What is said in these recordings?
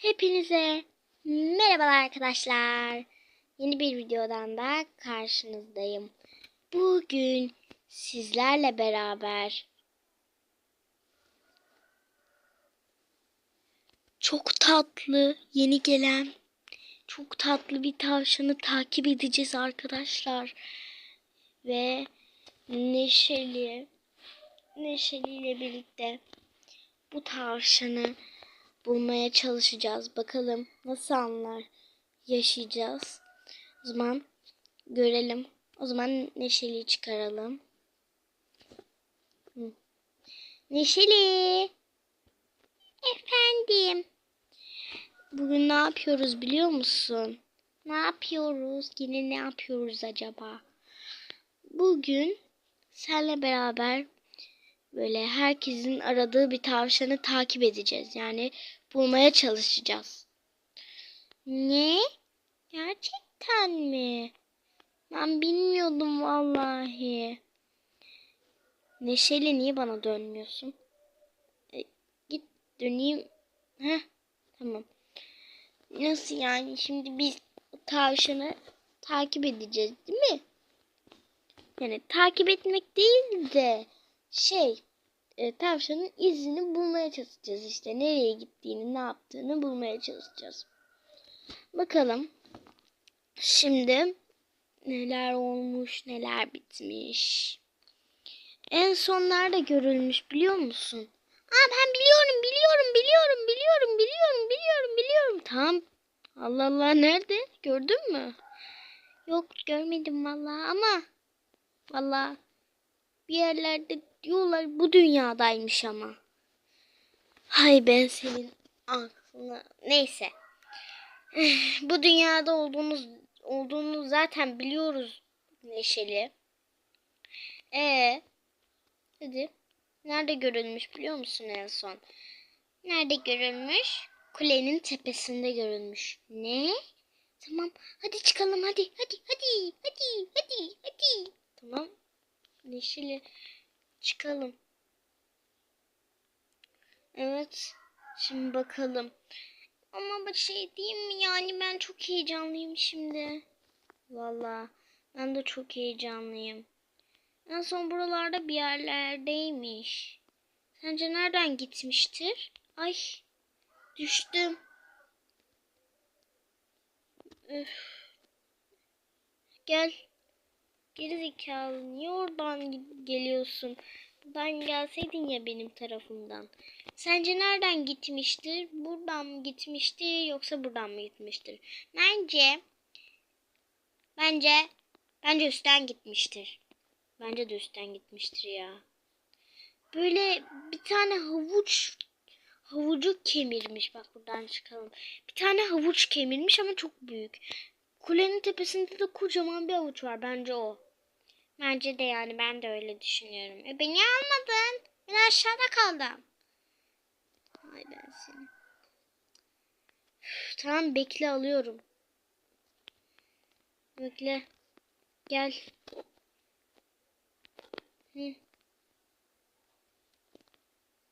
Hepinize merhabalar arkadaşlar. Yeni bir videodan da karşınızdayım. Bugün sizlerle beraber çok tatlı yeni gelen çok tatlı bir tavşanı takip edeceğiz arkadaşlar. Ve Neşeli Neşeli ile birlikte bu tavşanı bulmaya çalışacağız. Bakalım nasıl anlar yaşayacağız. O zaman görelim. O zaman Neşeli çıkaralım. Neşeli. Efendim. Bugün ne yapıyoruz biliyor musun? Ne yapıyoruz? Yine ne yapıyoruz acaba? Bugün senle beraber böyle herkesin aradığı bir tavşanı takip edeceğiz. Yani bulmaya çalışacağız. Ne? Gerçekten mi? Ben bilmiyordum vallahi. Neşeli niye bana dönmüyorsun? E, git döneyim. Heh, tamam. Nasıl yani? Şimdi biz tavşanı takip edeceğiz değil mi? Yani takip etmek değil de şey e, tavşanın izini bulmaya çalışacağız işte. Nereye gittiğini, ne yaptığını bulmaya çalışacağız. Bakalım. Şimdi neler olmuş, neler bitmiş. En son nerede görülmüş biliyor musun? Aa ben biliyorum, biliyorum, biliyorum, biliyorum, biliyorum, biliyorum, biliyorum. Tamam. Allah Allah nerede? Gördün mü? Yok görmedim vallahi ama vallahi bir yerlerde diyorlar bu dünyadaymış ama. Hay ben senin aklına. Neyse. bu dünyada olduğunuz olduğunu zaten biliyoruz Neşeli. E hadi. Nerede görülmüş biliyor musun en son? Nerede görülmüş? Kulenin tepesinde görülmüş. Ne? Tamam. Hadi çıkalım hadi. Hadi hadi. Hadi hadi hadi. Tamam. Neşeli çıkalım. Evet. Şimdi bakalım. Ama bir şey diyeyim mi? Yani ben çok heyecanlıyım şimdi. Vallahi ben de çok heyecanlıyım. En son buralarda bir yerlerdeymiş. Sence nereden gitmiştir? Ay düştüm. Öf. Gel. Gerizekalı niye oradan geliyorsun? Buradan gelseydin ya benim tarafımdan. Sence nereden gitmiştir? Buradan mı gitmiştir yoksa buradan mı gitmiştir? Bence bence bence üstten gitmiştir. Bence de üstten gitmiştir ya. Böyle bir tane havuç havucu kemirmiş. Bak buradan çıkalım. Bir tane havuç kemirmiş ama çok büyük. Kulenin tepesinde de kocaman bir havuç var. Bence o. Bence de yani ben de öyle düşünüyorum. E beni almadın. Ben aşağıda kaldım. Hay ben seni. Üf, tamam bekle alıyorum. Bekle. Gel. Hı.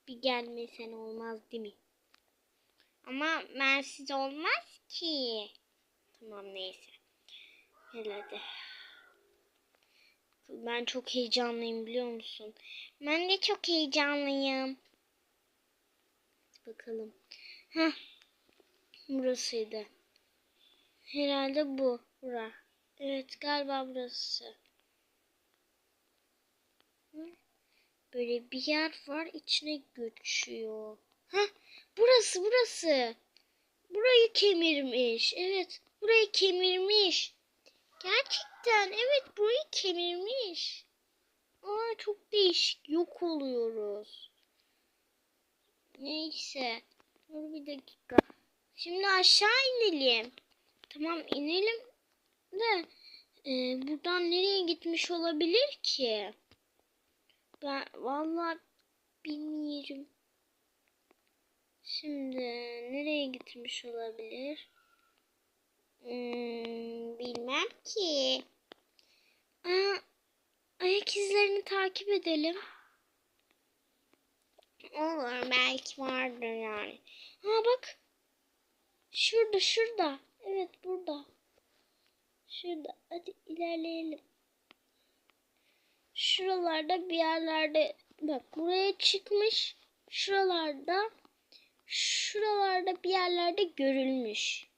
Bir gelmesen olmaz değil mi? Ama bensiz olmaz ki. Tamam neyse. Gel hadi. Ben çok heyecanlıyım biliyor musun? Ben de çok heyecanlıyım. Bakalım. Heh. Burasıydı. Herhalde bu. Bura. Evet galiba burası. Böyle bir yer var içine göçüyor. Heh. Burası burası. Burayı kemirmiş. Evet. Burayı kemirmiş. Gerçekten evet burayı kemirmiş. Aa çok değişik. Yok oluyoruz. Neyse. Dur bir dakika. Şimdi aşağı inelim. Tamam inelim de e, buradan nereye gitmiş olabilir ki? Ben vallahi bilmiyorum. Şimdi nereye gitmiş olabilir? Hmm, bilmem ki. Aa, ayak izlerini takip edelim. Olur belki vardır yani. Ha bak. Şurada şurada. Evet burada. Şurada. Hadi ilerleyelim. Şuralarda bir yerlerde bak buraya çıkmış. Şuralarda şuralarda bir yerlerde görülmüş.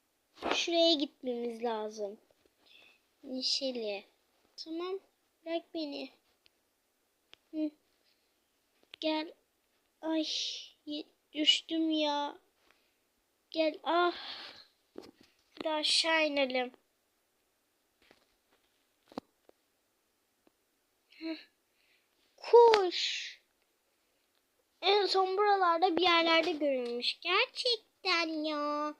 Şuraya gitmemiz lazım. Neşeli. Tamam. Bırak beni. Hı. Gel. Ay düştüm ya. Gel. Ah. Hadi aşağı inelim. Kuş. En son buralarda bir yerlerde görülmüş. Gerçekten ya.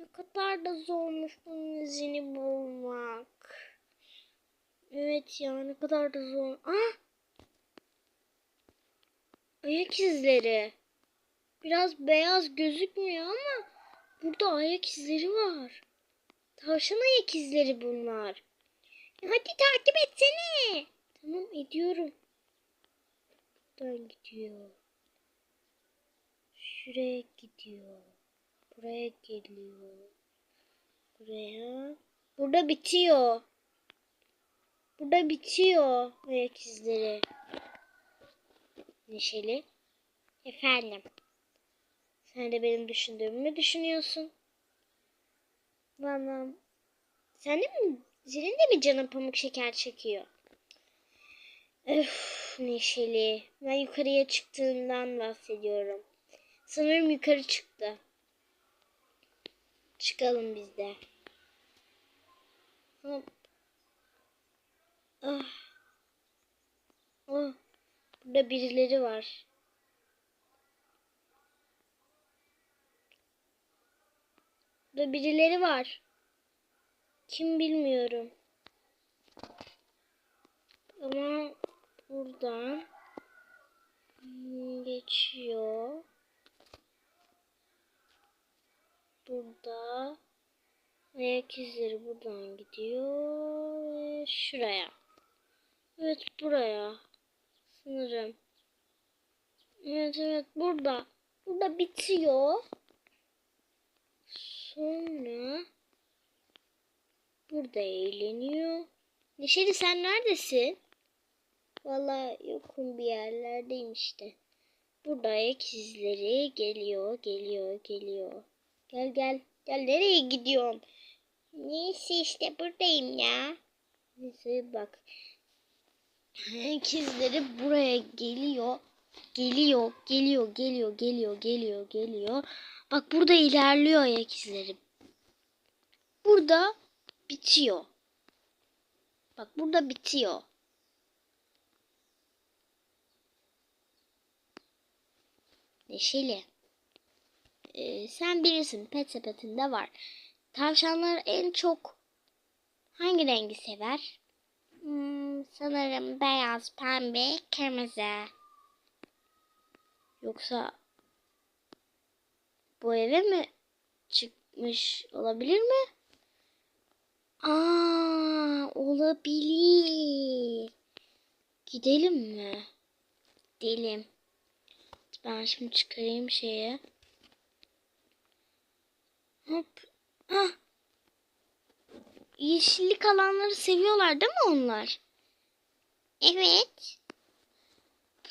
Ne kadar da zormuş bunun izini bulmak. Evet ya ne kadar da zor. Ah! Ayak izleri. Biraz beyaz gözükmüyor ama burada ayak izleri var. Tavşan ayak izleri bunlar. Hadi takip etsene. Tamam ediyorum. Buradan gidiyor. Şuraya gidiyor. Buraya geliyor. Buraya. Burada bitiyor. Burada bitiyor ayak izleri. Neşeli. Efendim. Sen de benim düşündüğümü mü düşünüyorsun? Bana. Sen de mi? Senin de mi canın pamuk şeker çekiyor? Öf Neşeli. Ben yukarıya çıktığından bahsediyorum. Sanırım yukarı çıktı. Çıkalım biz de. Hop. Ah. Ah. Burada birileri var. Burada birileri var. Kim bilmiyorum. Ama buradan geçiyor. Burada ayak izleri buradan gidiyor şuraya. Evet buraya. Sanırım. Evet evet burada. Burada bitiyor. Sonra burada eğleniyor. Neşeli sen neredesin? Vallahi yokum bir yerlerdeyim işte. Burada ayak izleri geliyor, geliyor, geliyor. Gel gel. Gel nereye gidiyorsun? Neyse işte buradayım ya. Neyse bak. Ayak izleri buraya geliyor. Geliyor, geliyor, geliyor, geliyor, geliyor, geliyor. Bak burada ilerliyor ayak izleri. Burada bitiyor. Bak burada bitiyor. Neşeli. Ee, sen birisin pet sepetinde var. Tavşanlar en çok hangi rengi sever? Hmm, sanırım beyaz, pembe, kırmızı. Yoksa bu eve mi çıkmış olabilir mi? Aa, olabilir. Gidelim mi? Gidelim. Ben şimdi çıkarayım şeye. Hop. Ah. Yeşillik alanları seviyorlar değil mi onlar? Evet.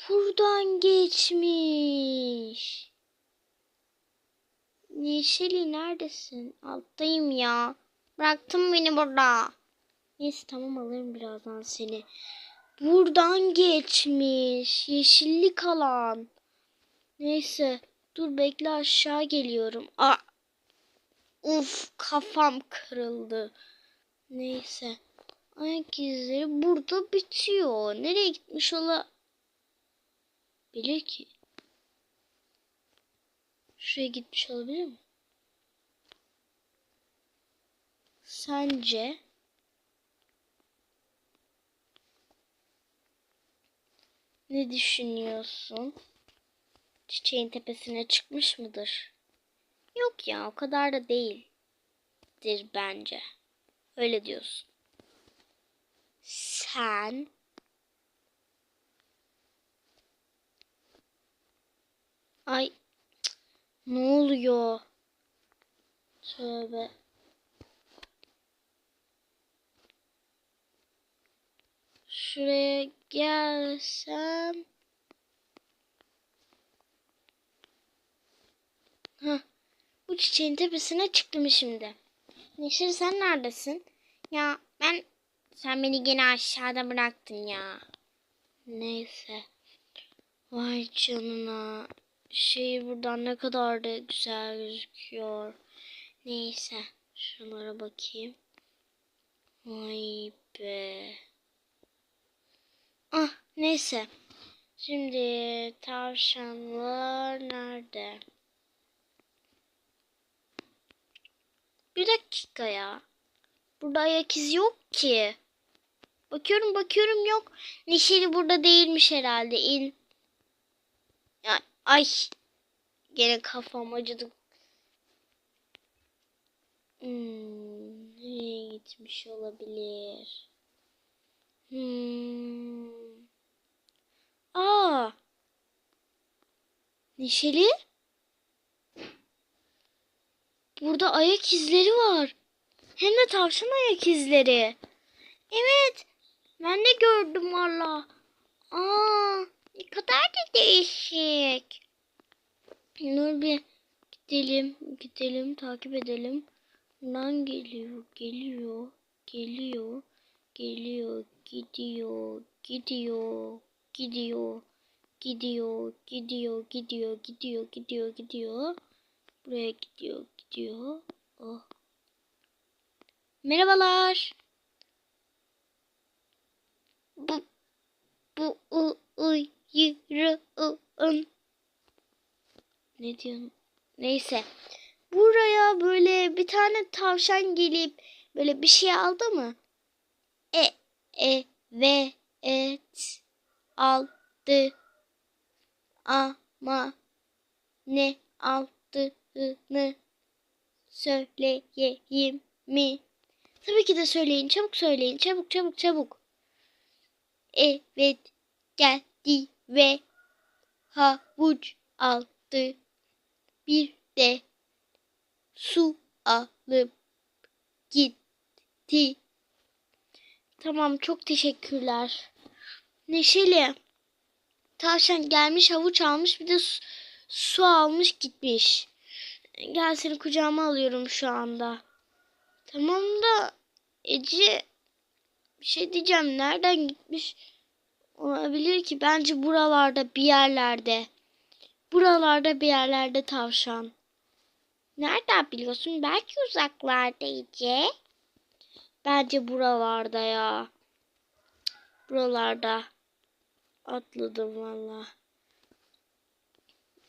Buradan geçmiş. Neşeli neredesin? Alttayım ya. Bıraktın beni burada. Neyse tamam alırım birazdan seni. Buradan geçmiş. Yeşillik alan. Neyse. Dur bekle aşağı geliyorum. Aa. Uf kafam kırıldı. Neyse. Ayak izleri burada bitiyor. Nereye gitmiş ola? Bilir ki. Şuraya gitmiş olabilir mi? Sence? Ne düşünüyorsun? Çiçeğin tepesine çıkmış mıdır? Yok ya o kadar da değildir bence. Öyle diyorsun. Sen Ay ne oluyor? Tövbe. Şuraya gelsem. Hah. Bu çiçeğin tepesine çıktım şimdi. Neşir sen neredesin? Ya ben sen beni gene aşağıda bıraktın ya. Neyse. Vay canına. Şey buradan ne kadar da güzel gözüküyor. Neyse. Şunlara bakayım. Vay be. Ah neyse. Şimdi tavşanlar nerede? Bir dakika ya. Burada ayak izi yok ki. Bakıyorum bakıyorum yok. Neşeli burada değilmiş herhalde. İn. Ya, ay. Gene kafam acıdı. Hmm, nereye gitmiş olabilir? Hmm. Aa. Neşeli? Burada ayak izleri var. Hem de tavşan ayak izleri. Evet. Ben de gördüm valla. Aa, ne kadar da değişik. Dur bir gidelim, gidelim, takip edelim. Buradan geliyor, geliyor, geliyor, geliyor, gidiyor, gidiyor, gidiyor, gidiyor, gidiyor, gidiyor, gidiyor, gidiyor, gidiyor. Buraya gidiyor, gidiyor. Oh. Merhabalar. Bu bu u uyurum. Ne diyorsun? Neyse. Buraya böyle bir tane tavşan gelip böyle bir şey aldı mı? E e ve et aldı ama ne aldığını söyleyeyim mi? Tabii ki de söyleyin. Çabuk söyleyin. Çabuk çabuk çabuk. Evet geldi ve havuç aldı. Bir de su alıp gitti. Tamam çok teşekkürler. Neşeli. Tavşan gelmiş havuç almış bir de su, su almış gitmiş. Gel seni kucağıma alıyorum şu anda. Tamam da Ece bir şey diyeceğim. Nereden gitmiş olabilir ki? Bence buralarda bir yerlerde. Buralarda bir yerlerde tavşan. Nereden biliyorsun? Belki uzaklarda Ece. Bence buralarda ya. Buralarda. Atladım valla.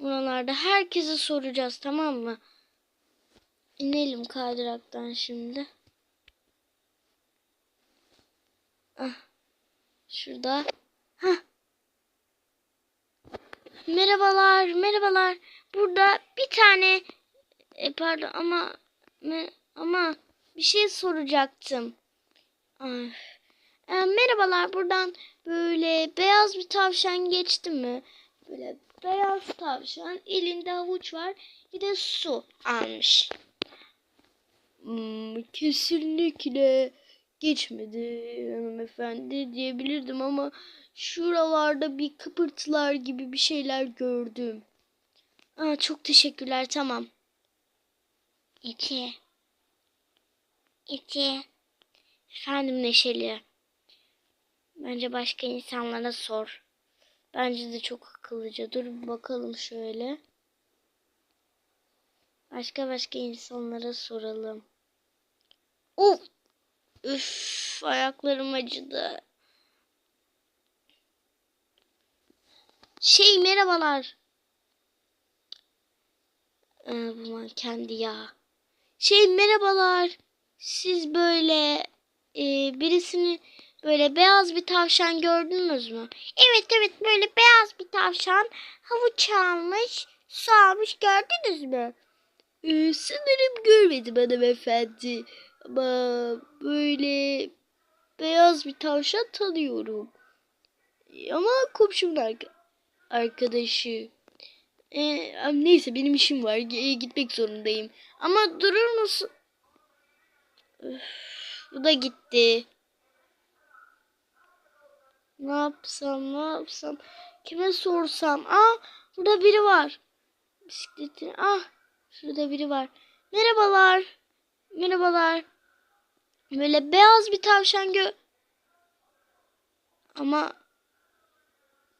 Buralarda herkese soracağız tamam mı? İnelim kaydıraktan şimdi. Ah. Şurada. Hah. Merhabalar, merhabalar. Burada bir tane e, pardon ama me, ama bir şey soracaktım. Ay. E, merhabalar. Buradan böyle beyaz bir tavşan geçti mi? Böyle beyaz tavşan elinde havuç var. Bir de su almış. Hmm, kesinlikle geçmedi hanımefendi diyebilirdim ama şuralarda bir kıpırtılar gibi bir şeyler gördüm. Aa, çok teşekkürler tamam. İki. İki. Efendim Neşeli. Bence başka insanlara sor. Bence de çok akıllıca. Dur bakalım şöyle. Başka başka insanlara soralım. Of! Üf, ayaklarım acıdı. Şey merhabalar. Ee, bu kendi ya. Şey merhabalar. Siz böyle e, birisini böyle beyaz bir tavşan gördünüz mü? Evet evet böyle beyaz bir tavşan havuç almış, su almış gördünüz mü? Ee, sanırım görmedim hanımefendi. Ama böyle beyaz bir tavşan tanıyorum. Ama komşumun arka arkadaşı. Ee, neyse benim işim var. G- gitmek zorundayım. Ama durur musun? Üf, bu da gitti. Ne yapsam ne yapsam? Kime sorsam? Aa burada biri var. Bisikletin. Ah şurada biri var. Merhabalar. Merhabalar. Böyle beyaz bir tavşan gö... Ama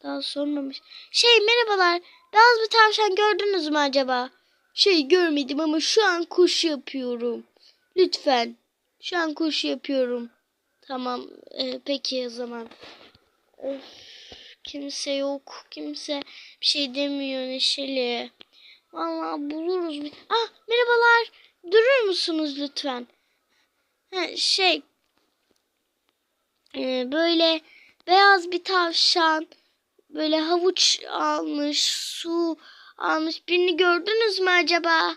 daha sormamış. Şey merhabalar. Beyaz bir tavşan gördünüz mü acaba? Şey görmedim ama şu an koşu yapıyorum. Lütfen. Şu an koşu yapıyorum. Tamam. e, peki o zaman. Öf, kimse yok. Kimse bir şey demiyor Neşeli. Vallahi buluruz. Ah merhabalar. Durur musunuz lütfen? Ha, şey. e, böyle beyaz bir tavşan. Böyle havuç almış. Su almış. Birini gördünüz mü acaba?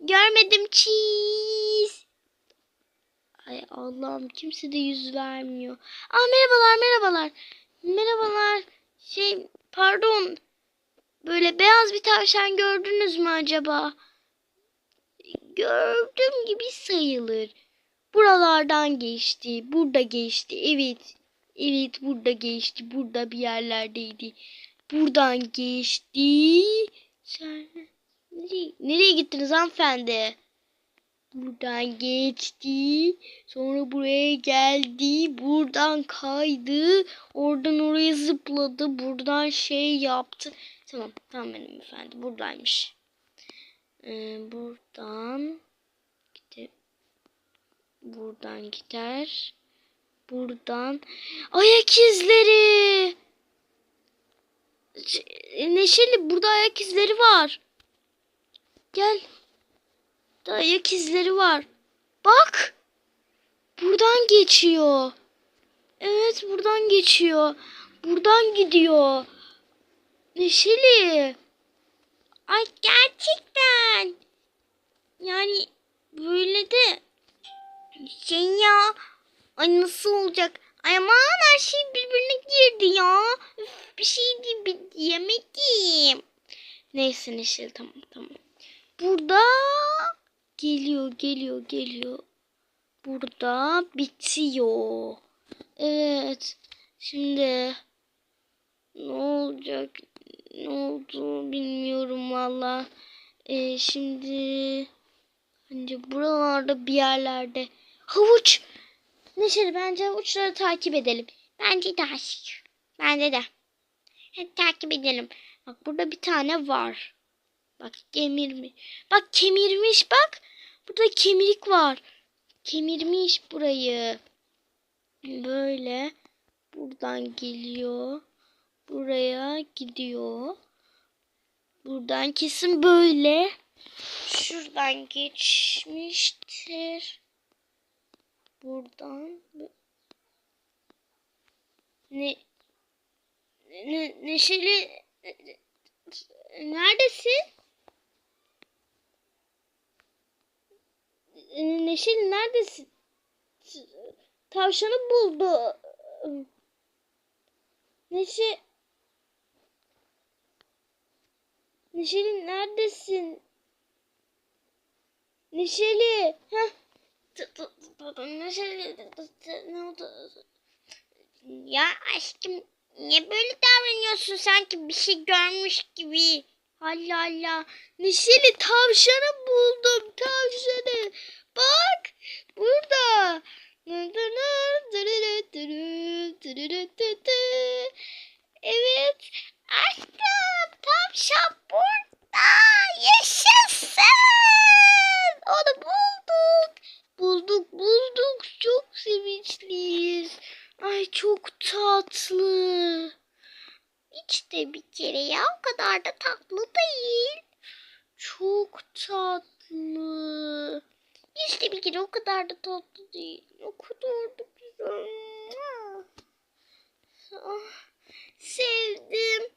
Görmedim çiz. Ay Allah'ım kimse de yüz vermiyor. Ah merhabalar merhabalar. Merhabalar. Şey pardon. Böyle beyaz bir tavşan gördünüz mü acaba? Gördüm gibi sayılır. Buralardan geçti. Burada geçti. Evet. Evet burada geçti. Burada bir yerlerdeydi. Buradan geçti. Sen nereye, nereye gittiniz hanımefendi? Buradan geçti. Sonra buraya geldi. Buradan kaydı. Oradan oraya zıpladı. Buradan şey yaptı. Tamam tamam benim efendi. Buradaymış. Ee, buradan gider. Buradan gider. Buradan. Ayak izleri. Ç- Neşeli burada ayak izleri var. Gel. Burada ayak izleri var. Bak. Buradan geçiyor. Evet buradan geçiyor. Buradan gidiyor. Neşeli. Ay gerçekten. Yani böyle de şey ya. Ay nasıl olacak? Ay aman her şey birbirine girdi ya. Üf, bir şey değil bir yemedim. Neyse Neşeli tamam tamam. Burada geliyor geliyor geliyor. Burada bitiyor. Evet. Şimdi ne olacak? Ne oldu bilmiyorum valla. Ee, şimdi bence buralarda bir yerlerde havuç. Neşeli bence havuçları takip edelim. Bence de aşk. Bence de. Hadi takip edelim. Bak burada bir tane var. Bak kemirmiş. Bak kemirmiş bak. Burada kemirik var. Kemirmiş burayı. Böyle buradan geliyor. Buraya gidiyor. Buradan kesin böyle. Şuradan geçmiştir. Buradan ne ne neşeli neredesin? Neşeli neredesin? Tavşanı buldu. Neşe Neşeli neredesin? Neşeli. Heh. Neşeli ne oldu? Ya aşkım niye böyle davranıyorsun sanki bir şey görmüş gibi? Allah Allah. Neşeli tavşanı buldum tavşanı. Bak burada. Evet aşkım tavşan burada. Yaşasın. Onu bulduk. Bulduk bulduk. Çok sevinçliyiz. Ay çok tatlı. De bir kere ya o kadar da tatlı değil. Çok tatlı. De bir kere o kadar da tatlı değil. O kadar da güzel. Ah, sevdim.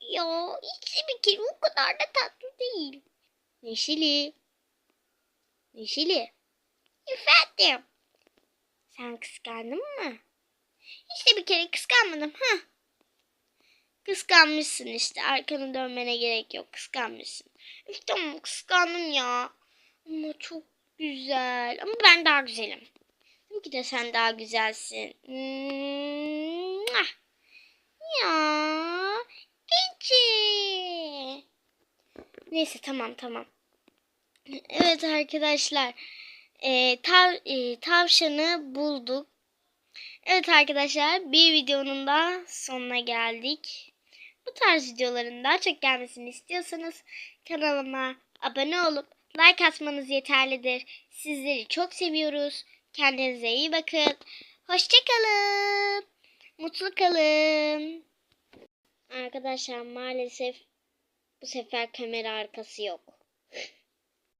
Ya de bir kere o kadar da tatlı değil. Neşeli. Neşeli. Efendim. Sen kıskandın mı? De bir kere kıskanmadım. Ha. Kıskanmışsın işte. Arkanı dönmene gerek yok. Kıskanmışsın. Üf tamam kıskandım ya. Ama çok güzel. Ama ben daha güzelim. Tabii ki de sen daha güzelsin. Ya. Ece. Neyse tamam tamam. Evet arkadaşlar. E, tav, e, tavşanı bulduk. Evet arkadaşlar bir videonun da sonuna geldik. Bu tarz videoların daha çok gelmesini istiyorsanız kanalıma abone olup like atmanız yeterlidir. Sizleri çok seviyoruz. Kendinize iyi bakın. Hoşçakalın. Mutlu kalın. Arkadaşlar maalesef bu sefer kamera arkası yok.